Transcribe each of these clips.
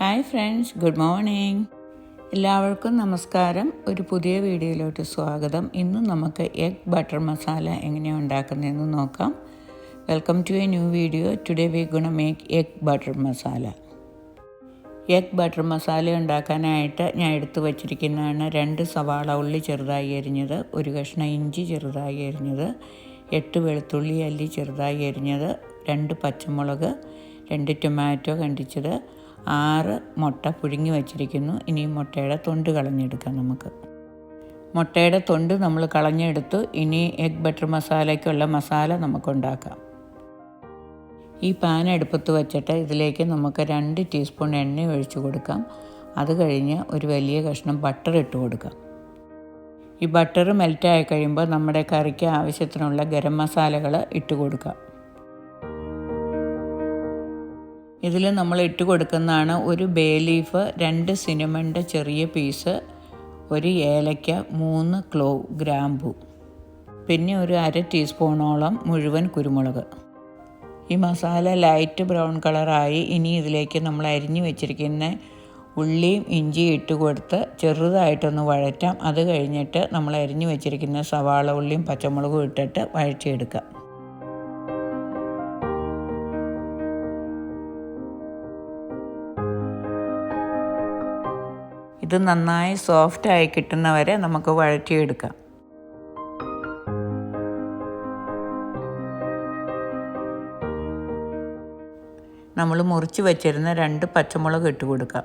Hi friends good morning. എല്ലാവർക്കും നമസ്കാരം. ഒരു പുതിയ വീഡിയോയിലോട്ട് സ്വാഗതം. ഇന്ന് നമുക്ക് എഗ് ബട്ടർ മസാല എങ്ങനെയാണ് ഉണ്ടാക്കുന്നതെന്ന് നോക്കാം. Welcome to a new video today we gonna make egg butter masala egg butter masala ഉണ്ടാക്കാനായിട്ട് ഞാൻ എടുത്തു വച്ചിരിക്കുന്നതാണ് രണ്ട് സവാള ഉള്ളി ചെറുതായി എരിഞ്ഞത് ഒരു കഷ്ണം ഇഞ്ചി ചെറുതായി എരിഞ്ഞത് എട്ട് വെളുത്തുള്ളി അല്ലി ചെറുതായി എരിഞ്ഞത് രണ്ട് പച്ചമുളക് രണ്ട് ടൊമാറ്റോ കണ്ടിച്ചത് ആറ് മുട്ട പുഴുങ്ങി വച്ചിരിക്കുന്നു. ഇനി മുട്ടയുടെ തൊണ്ട് കളഞ്ഞെടുക്കാം നമുക്ക്. മുട്ടയുടെ തൊണ്ട് നമ്മൾ കളഞ്ഞെടുത്തു. ഇനി എഗ് ബട്ടർ മസാലയ്ക്കുള്ള മസാല നമുക്കുണ്ടാക്കാം. ഈ പാൻ അടുപ്പത്ത് വച്ചിട്ട് ഇതിലേക്ക് നമുക്ക് രണ്ട് ടീസ്പൂൺ എണ്ണ ഒഴിച്ചു കൊടുക്കാം. അത് കഴിഞ്ഞ് ഒരു വലിയ കഷ്ണം ബട്ടർ ഇട്ട് കൊടുക്കാം. ഈ ബട്ടർ മെൽറ്റായി കഴിയുമ്പോൾ നമ്മുടെ കറിക്ക് ആവശ്യത്തിനുള്ള ഗരം മസാലകൾ ഇട്ട് കൊടുക്കാം. ഇതിൽ നമ്മൾ ഇട്ട് കൊടുക്കുന്നതാണ് ഒരു ബേ ലീഫ് രണ്ട് സിനിമന്റെ ചെറിയ പീസ് ഒരു ഏലയ്ക്ക മൂന്ന് ക്ലോ ഗ്രാമ്പു പിന്നെ ഒരു അര ടീസ്പൂണോളം മുഴുവൻ കുരുമുളക്. ഈ മസാല ലൈറ്റ് ബ്രൗൺ കളറായി ഇനി ഇതിലേക്ക് നമ്മൾ അരിഞ്ഞു വെച്ചിരിക്കുന്ന ഉള്ളിയും ഇഞ്ചിയും ഇട്ട് കൊടുത്ത് ചെറുതായിട്ടൊന്ന് വഴറ്റാം. അത് കഴിഞ്ഞിട്ട് നമ്മൾ അരിഞ്ഞു വെച്ചിരിക്കുന്ന സവാള ഉള്ളിയും പച്ചമുളകും ഇട്ടിട്ട് വഴറ്റിയെടുക്കാം. ഇത് നന്നായി സോഫ്റ്റായി കിട്ടുന്നവരെ നമുക്ക് വഴറ്റിയെടുക്കാം. നമ്മൾ മുറിച്ച് വെച്ചിരുന്ന രണ്ട് പച്ചമുളക് ഇട്ട് കൊടുക്കാം.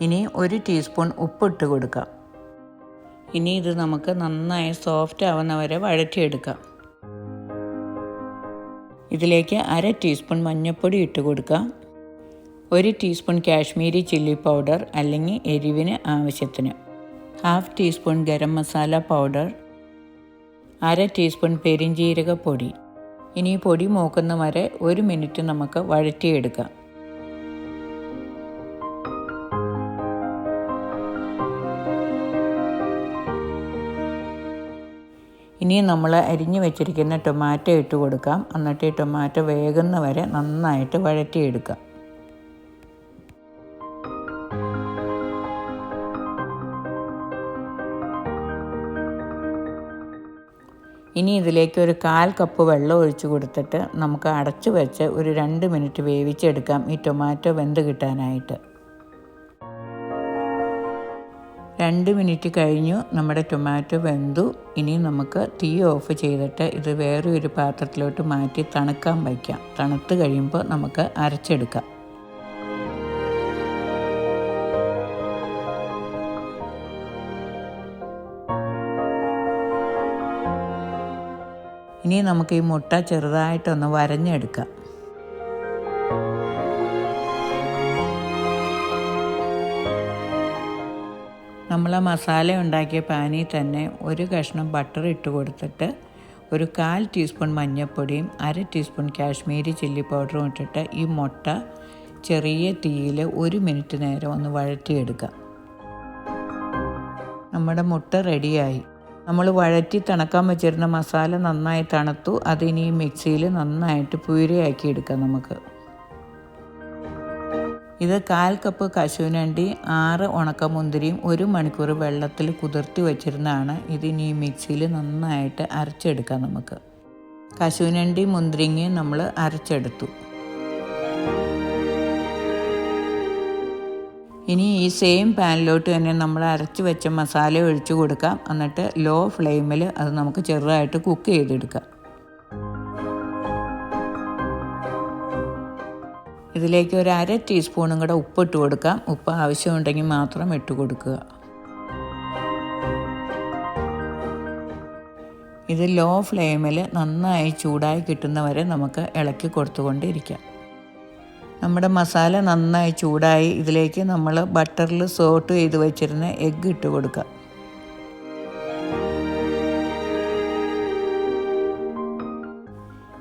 ഇനി ഒരു ടീസ്പൂൺ ഉപ്പ് ഇട്ട് കൊടുക്കാം. ഇനി ഇത് നമുക്ക് നന്നായി സോഫ്റ്റ് ആവുന്നവരെ വഴറ്റിയെടുക്കാം. ഇതിലേക്ക് അര ടീസ്പൂൺ മഞ്ഞൾപ്പൊടി ഇട്ട് കൊടുക്കുക. ഒരു ടീസ്പൂൺ കാശ്മീരി ചില്ലി പൗഡർ അല്ലെങ്കിൽ എരിവിന് ആവശ്യത്തിന്. Half teaspoon garam masala powder. അര ടീസ്പൂൺ പെരിഞ്ജീരക പൊടി ഇനി പൊടി മൂക്കുന്ന വരെ ഒരു മിനിറ്റ് നമുക്ക് വഴറ്റിയെടുക്കാം. ഇനി നമ്മൾ അരിഞ്ഞു വെച്ചിരിക്കുന്ന ടൊമാറ്റോ ഇട്ട് കൊടുക്കാം. എന്നിട്ട് ഈ ടൊമാറ്റോ വേകുന്ന വരെ നന്നായിട്ട് വഴറ്റിയെടുക്കാം. ഇനി ഇതിലേക്ക് ഒരു കാൽ കപ്പ് വെള്ളം ഒഴിച്ചു കൊടുത്തിട്ട് നമുക്ക് അടച്ചു വെച്ച് ഒരു രണ്ട് മിനിറ്റ് വേവിച്ചെടുക്കാം ഈ ടൊമാറ്റോ വെന്ത് കിട്ടാനായിട്ട്. രണ്ട് മിനിറ്റ് കഴിഞ്ഞു നമ്മുടെ ടൊമാറ്റോ വെന്തു. ഇനി നമുക്ക് തീ ഓഫ് ചെയ്തിട്ട് ഇത് വേറെ ഒരു പാത്രത്തിലോട്ട് മാറ്റി തണുക്കാൻ വയ്ക്കാം. തണുത്ത് കഴിയുമ്പോൾ നമുക്ക് അരച്ചെടുക്കാം. ഇനി നമുക്ക് ഈ മുട്ട ചെറുതായിട്ടൊന്ന് വരഞ്ഞെടുക്കാം. നമ്മൾ ആ മസാല ഉണ്ടാക്കിയ പാനിൽ തന്നെ ഒരു കഷ്ണം ബട്ടർ ഇട്ട് കൊടുത്തിട്ട് ഒരു കാൽ ടീസ്പൂൺ മഞ്ഞൾപ്പൊടിയും അര ടീസ്പൂൺ കാശ്മീരി ചില്ലി പൗഡറും ഇട്ടിട്ട് ഈ മുട്ട ചെറിയ തീയിൽ ഒരു മിനിറ്റ് നേരം ഒന്ന് വഴറ്റിയെടുക്കാം നമ്മുടെ മുട്ട റെഡിയായി. നമ്മൾ വഴറ്റി തണക്കാൻ വെച്ചിരുന്ന മസാല നന്നായി തണുത്തു. അതിനി മിക്സിയിൽ നന്നായിട്ട് പൂരയാക്കി എടുക്കാം നമുക്ക്. ഇത് കാൽ കപ്പ് കശുവിനണ്ടി ആറ് ഉണക്കമുന്തിരിയും ഒരു മണിക്കൂർ വെള്ളത്തിൽ കുതിർത്തി വെച്ചിരുന്നതാണ് ഇതിനി മിക്സിയിൽ നന്നായിട്ട് അരച്ചെടുക്കാം നമുക്ക്. കശുവിനണ്ടി മുന്തിരിങ്ങയും നമ്മൾ അരച്ചെടുത്തു. ഇനി ഈ സെയിം പാനിലോട്ട് തന്നെ നമ്മൾ അരച്ച് വെച്ച മസാല ഒഴിച്ചു കൊടുക്കാം. എന്നിട്ട് ലോ ഫ്ലെയിമിൽ അത് നമുക്ക് ചെറുതായിട്ട് കുക്ക് ചെയ്തെടുക്കാം. ഇതിലേക്ക് ഒരു അര ടീസ്പൂണും കൂടെ ഉപ്പ് ഇട്ട് കൊടുക്കാം. ഉപ്പ് ആവശ്യമുണ്ടെങ്കിൽ മാത്രം ഇട്ട് കൊടുക്കുക. ഇത് ലോ ഫ്ലെയിമിൽ നന്നായി ചൂടായി കിട്ടുന്ന വരെ നമുക്ക് ഇളക്കി കൊടുത്തുകൊണ്ടിരിക്കാം. നമ്മുടെ മസാല നന്നായി ചൂടായി ഇതിലേക്ക് നമ്മൾ ബട്ടറിൽ സോട്ട് ചെയ്ത് വെച്ചിരുന്ന എഗ്ഗ് ഇട്ട് കൊടുക്കാം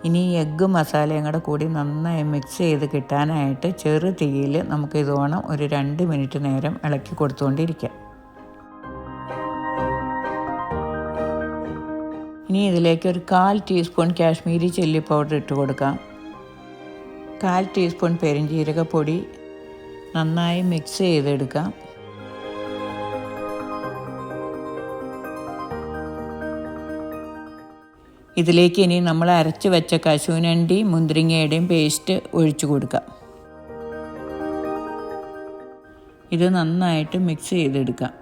ഇനി എഗ്ഗ് മസാലയും കൂടെ കൂടി നന്നായി മിക്സ് ചെയ്ത് കിട്ടാനായിട്ട് ചെറു തീയിൽ നമുക്ക് ഇതോണം ഒരു രണ്ട് മിനിറ്റ് നേരം ഇളക്കി കൊടുത്തുകൊണ്ടിരിക്കാം. ഇനി ഇതിലേക്ക് ഒരു കാൽ ടീസ്പൂൺ കാശ്മീരി ചില്ലി പൗഡർ ഇട്ട് കൊടുക്കാം. കാൽ ടീസ്പൂൺ പെരിഞ്ജീരകപ്പൊടി നന്നായി മിക്സ് ചെയ്തെടുക്കാം. ഇതിലേക്ക് ഇനി നമ്മൾ അരച്ച് വെച്ച കശുവിനണ്ടിയും മുന്തിരിങ്ങയുടെയും പേസ്റ്റ് ഒഴിച്ചു കൊടുക്കാം ഇത് നന്നായിട്ട് മിക്സ് ചെയ്തെടുക്കാം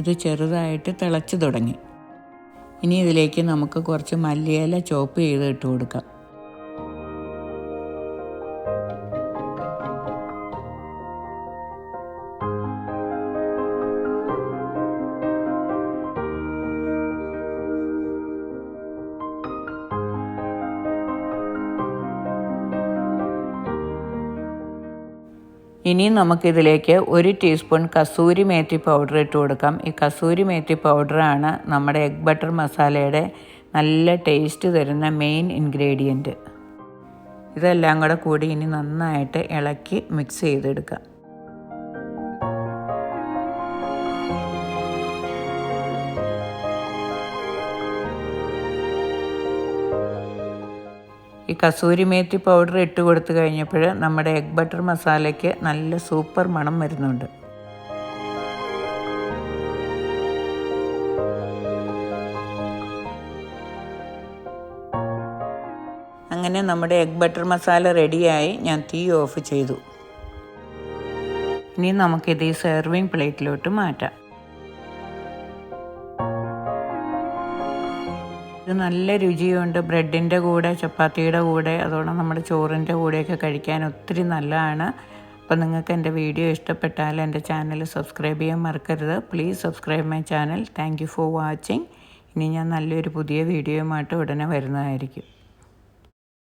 ഇത് ചെറുതായിട്ട് തിളച്ച് തുടങ്ങി. ഇനി ഇതിലേക്ക് നമുക്ക് കുറച്ച് മല്ലിയില ചോപ്പ് ചെയ്ത് ഇട്ട് കൊടുക്കാം. ഇനി നമുക്കിതിലേക്ക് ഒരു ടീസ്പൂൺ കസൂരി മേത്തി പൗഡർ ഇട്ട് കൊടുക്കാം. ഈ കസൂരി മേത്തി പൗഡറാണ് നമ്മുടെ എഗ് ബട്ടർ മസാലയുടെ നല്ല ടേസ്റ്റ് തരുന്ന മെയിൻ ഇൻഗ്രീഡിയന്റ് ഇതെല്ലാം കൂടെ കൂടി ഇനി നന്നായിട്ട് ഇളക്കി മിക്സ് ചെയ്തെടുക്കാം. ഈ കസൂരി മേത്തി പൗഡർ ഇട്ട് കൊടുത്തു കഴിഞ്ഞപ്പോൾ നമ്മുടെ എഗ് ബട്ടർ മസാലയ്ക്ക് നല്ല സൂപ്പർ മണം വരുന്നുണ്ട്. അങ്ങനെ നമ്മുടെ എഗ് ബട്ടർ മസാല റെഡിയായി ഞാൻ തീ ഓഫ് ചെയ്തു. ഇനി നമുക്കിത് ഈ സെർവിങ് പ്ലേറ്റിലോട്ട് മാറ്റാം. ഇത് നല്ല രുചിയുണ്ട്. ബ്രെഡിന്റെ കൂടെ ചപ്പാത്തിയുടെ കൂടെ അതുകൊണ്ട് നമ്മുടെ ചോറിന്റെ കൂടെയൊക്കെ കഴിക്കാൻ ഒത്തിരി നല്ലതാണ്. അപ്പോൾ നിങ്ങൾക്ക് എന്റെ വീഡിയോ ഇഷ്ടപ്പെട്ടാൽ എന്റെ ചാനൽ സബ്സ്ക്രൈബ് ചെയ്യാൻ മറക്കരുത്. Please subscribe my channel thank for watching ഇനി ഞാൻ നല്ലൊരു പുതിയ വീഡിയോയുമായിട്ട് ഉടനെ വരുന്നതായിരിക്കും.